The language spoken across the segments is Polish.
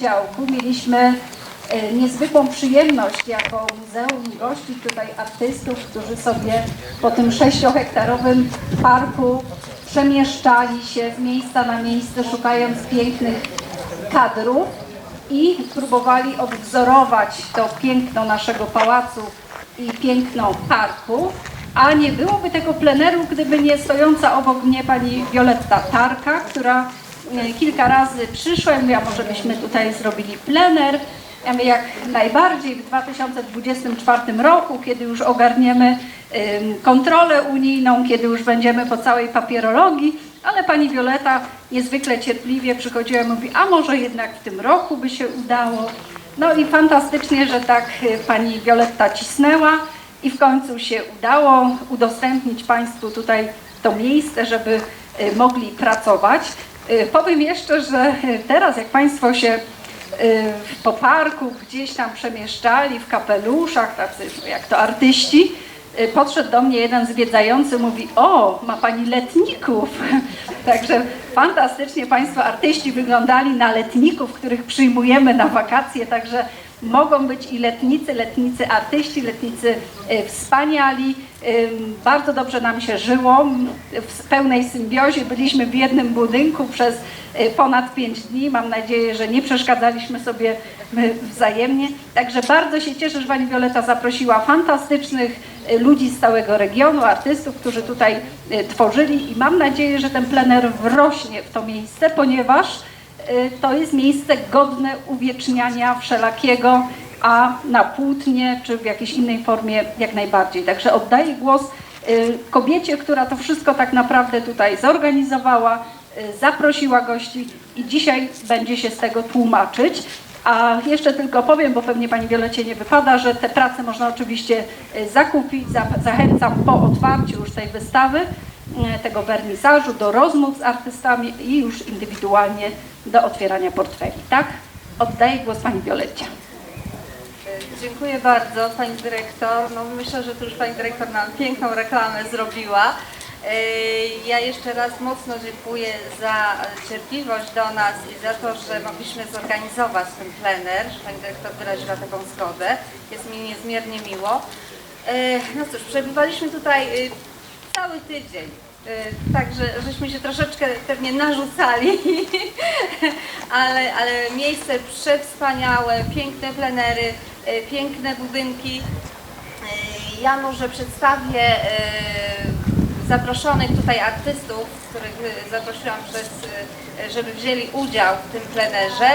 działku mieliśmy e, niezwykłą przyjemność jako muzeum gościć tutaj artystów, którzy sobie po tym sześciohektarowym parku przemieszczali się z miejsca na miejsce, szukając pięknych kadrów i próbowali odwzorować to piękno naszego pałacu i piękno parku. A nie byłoby tego pleneru, gdyby nie stojąca obok mnie pani Wioletta Tarka, która kilka razy przyszła i mówiła, może byśmy tutaj zrobili plener. Ja mówię, jak najbardziej w 2024 roku, kiedy już ogarniemy kontrolę unijną, kiedy już będziemy po całej papierologii, ale pani Wioleta niezwykle cierpliwie przychodziła i mówi, a może jednak w tym roku by się udało. No i fantastycznie, że tak y, pani Wioletta cisnęła i w końcu się udało udostępnić Państwu tutaj to miejsce, żeby mogli pracować. Y, Powiem jeszcze, że y, teraz jak Państwo się y, po parku gdzieś tam przemieszczali w kapeluszach, tacy jak to artyści, y, podszedł do mnie jeden zwiedzający, mówi, o, ma Pani letników. Także fantastycznie Państwo artyści wyglądali na letników, których przyjmujemy na wakacje, także mogą być i letnicy, letnicy artyści, letnicy y, wspaniali. Ym, Bardzo dobrze nam się żyło, w pełnej symbiozie. Byliśmy w jednym budynku przez y, ponad pięć dni. Mam nadzieję, że nie przeszkadzaliśmy sobie wzajemnie. Także bardzo się cieszę, że Pani Wioleta zaprosiła fantastycznych ludzi z całego regionu, artystów, którzy tutaj tworzyli i mam nadzieję, że ten plener wrośnie w to miejsce, ponieważ to jest miejsce godne uwieczniania wszelakiego, a na płótnie czy w jakiejś innej formie jak najbardziej. Także oddaję głos y, kobiecie, która to wszystko tak naprawdę tutaj zorganizowała, y, zaprosiła gości i dzisiaj będzie się z tego tłumaczyć. A jeszcze tylko powiem, bo pewnie Pani Wiolecie nie wypada, że te prace można oczywiście y, zakupić. Za- Zachęcam po otwarciu już tej wystawy, y, tego wernisażu, do rozmów z artystami i już indywidualnie do otwierania portfeli. Tak? Oddaję głos Pani Wiolecie. Dziękuję bardzo Pani Dyrektor. No myślę, że tu już Pani Dyrektor nam piękną reklamę zrobiła. Yy, Ja jeszcze raz mocno dziękuję za cierpliwość do nas i za to, że mogliśmy zorganizować ten plener, że Pani Dyrektor wyraziła taką zgodę. Jest mi niezmiernie miło. Yy, No cóż, przebywaliśmy tutaj cały tydzień. Yy, Także żeśmy się troszeczkę pewnie narzucali, ale, ale miejsce przewspaniałe, piękne plenery, yy, piękne budynki. Yy, Ja może przedstawię zaproszonych tutaj artystów, których zaprosiłam przez, żeby wzięli udział w tym plenerze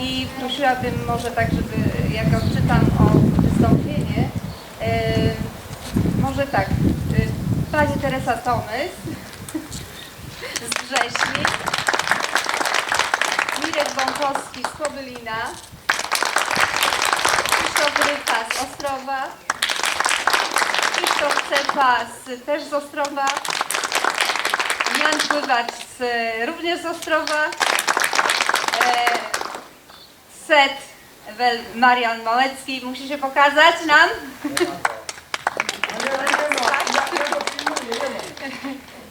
i prosiłabym może tak, żeby jak odczytam o wystąpienie, może tak, Pani Teresa Tomys z Wrześni, Mirek Bąkowski z Kobylina, Krzysztof Rypa z Ostrowa, Krzysztof Cepa z, też z Ostrowa, Jan Pływacz z, również z Ostrowa, e, Set Marian Małecki, musi się pokazać nam.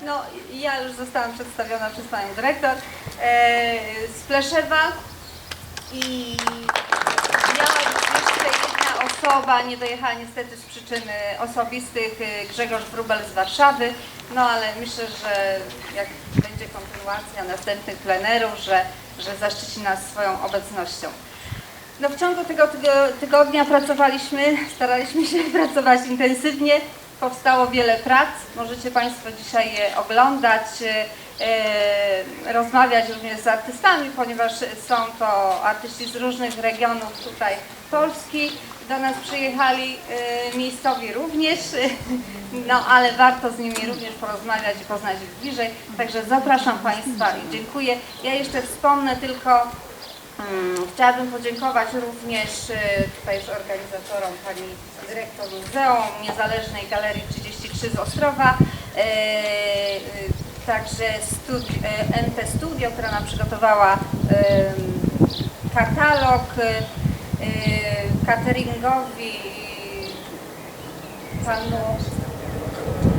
No, ja już zostałam przedstawiona przez Panią Dyrektor e, z Pleszewa i miała być jeszcze jedna osoba, nie dojechała niestety z przyczyn osobistych, e, Grzegorz Wróbel z Warszawy, no ale myślę, że jak będzie kontynuacja następnych plenerów, że, że zaszczyci nas swoją obecnością. No w ciągu tego tygo- tygodnia pracowaliśmy, staraliśmy się pracować intensywnie. Powstało wiele prac. Możecie Państwo dzisiaj je oglądać, e, e, rozmawiać również z artystami, ponieważ są to artyści z różnych regionów tutaj Polski. Do nas przyjechali e, miejscowi również, no ale warto z nimi również porozmawiać i poznać ich bliżej. Także zapraszam Państwa i dziękuję. Ja jeszcze wspomnę tylko Mm, Chciałabym podziękować również e, tutaj już organizatorom, pani dyrektor Muzeum Niezależnej Galerii 33 z Ostrowa, e, e, także studi e, NT Studio, która nam przygotowała em, katalog e, e, cateringowi panu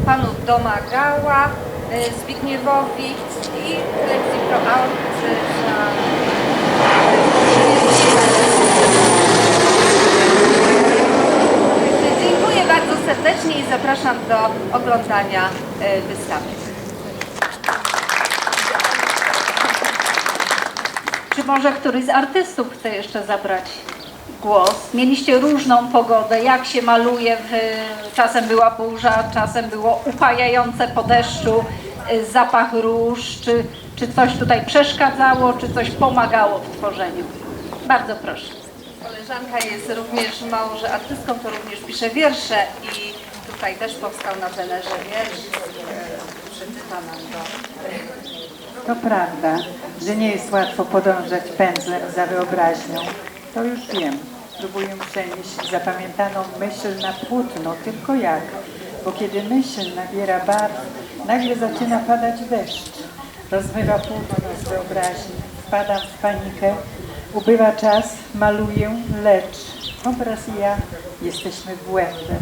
panu Domagała, e, Zbigniewowi i telewizji Pro Dziękuję bardzo serdecznie i zapraszam do oglądania e, wystawy. Czy może któryś z artystów chce jeszcze zabrać głos? Mieliście różną pogodę, jak się maluje, w, czasem była burza, czasem było upajające po deszczu, e, zapach róż, czy, czy coś tutaj przeszkadzało, czy coś pomagało w tworzeniu? Bardzo proszę. Koleżanka jest również małże artystką, to również pisze wiersze i tutaj też powstał na plenerze wiersz. E, Przeczyta nam go. To prawda, że nie jest łatwo podążać pędzlem za wyobraźnią. To już wiem. Próbuję przenieść zapamiętaną myśl na płótno, tylko jak? Bo kiedy myśl nabiera barw, nagle zaczyna padać deszcz. Rozmywa płótno z wyobraźni. Wpadam w panikę, ubywa czas, maluję, lecz obraz i ja jesteśmy błędem.